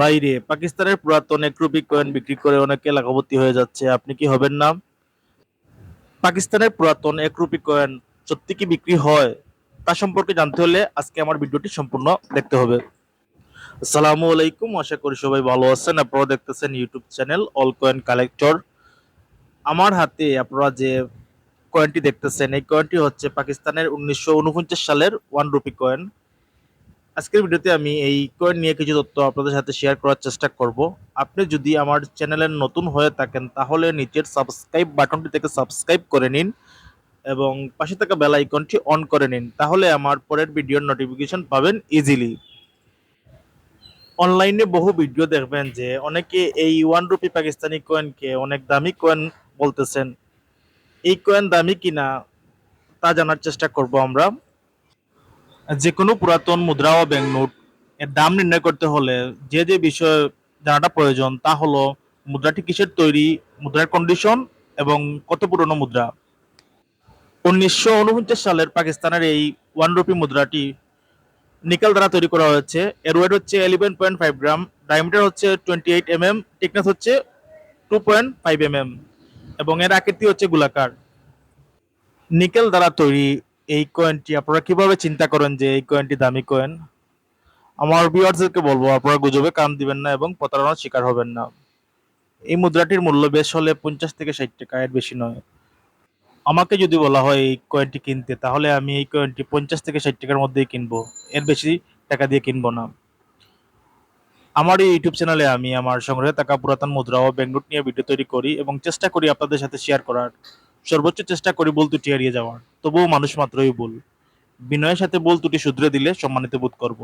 বাইরে। পাকিস্তানের পুরাতন এক রুপি কয়েন বিক্রি করে অনেকে লাখপতি হয়ে যাচ্ছে। আপনি কি হবেন না? পাকিস্তানের পুরাতন এক রুপি কয়েন সত্যি কি বিক্রি হয়? তা সম্পর্কে জানতে হলে আজকে আমার ভিডিওটি সম্পূর্ণ দেখতে হবে। আসসালামু আলাইকুম, আশা করি সবাই ভালো আছেন। আপনারা দেখতেছেন YouTube channel all coin collector আমার হাতে আপনারা যে কয়েনটি দেখতেছেন, এই কয়েনটি হচ্ছে পাকিস্তানের উনিশশো উনপঞ্চাশ সালের ওয়ান রুপি কয়েন আজকের ভিডিওতে আমি এই কয়েন নিয়ে কিছু তথ্য আপনাদের সাথে শেয়ার করার চেষ্টা করব। আপনি যদি আমার চ্যানেলের নতুন হয়ে থাকেন, তাহলে নিচের সাবস্ক্রাইব বাটনটি থেকে সাবস্ক্রাইব করে নিন এবং পাশে থাকা বেল আইকনটি অন করে নিন, তাহলে আমার পরের ভিডিওর নোটিফিকেশন পাবেন ইজিলি অনলাইনে বহু ভিডিও দেখবেন যে অনেকে এই ওয়ান রুপি পাকিস্তানি কয়েনকে অনেক দামি কয়েন বলতেছেন। এই কয়েন দামি কিনা তা জানার চেষ্টা করব আমরা। যে কোনো পুরাতন মুদ্রা ও ব্যাংক নোট এর দাম নির্ণয় করতে হলে যে যে বিষয় জানাটা প্রয়োজন তা হলো মুদ্রাটি কিসের তৈরি, মুদ্রার কন্ডিশন এবং কত পুরনো মুদ্রা। উনিশশো উনপঞ্চাশ সালের পাকিস্তানের এই ওয়ান রুপি মুদ্রাটি নিকেল দ্বারা তৈরি করা হয়েছে। এর ওয়েট হচ্ছে eleven point five gram diameter হচ্ছে twenty eight M M thickness হচ্ছে two point five M M এবং এর আকৃতি হচ্ছে গোলাকার। নিকেল দ্বারা তৈরি এই কয়েনটি আপনারা কীভাবে চিন্তা করেন যে এই কয়েনটি দামি কয়েন আমার ভিউয়ার্সদেরকে বলব, আপনারা গুজবে কান দিবেন না এবং প্রতারণার শিকার হবেন না। এই মুদ্রাটির মূল্য বেশ হলে পঞ্চাশ থেকে ষাট টাকা, এর বেশি নয়। আমাকে যদি বলা হয় এই কয়েনটি কিনতে, তাহলে আমি এই কয়েনটি পঞ্চাশ থেকে ষাট টাকার মধ্যেই কিনবো। এর বেশি টাকা দিয়ে কিনবো না। আমার এই ইউটিউব চ্যানেলে আমি আমার সংগ্রহে থাকা পুরাতন মুদ্রা ও ব্যাংকনোট নিয়ে ভিডিও তৈরি করি এবং চেষ্টা করি আপনাদের সাথে শেয়ার করার। সর্বোচ্চ চেষ্টা করি বল তুটি হারিয়ে যাওয়ার। তবুও মানুষ মাত্রই ভুল বিনয়ের সাথে বল ত্রুটি শুধরে দিলে সম্মানিত বোধ করব।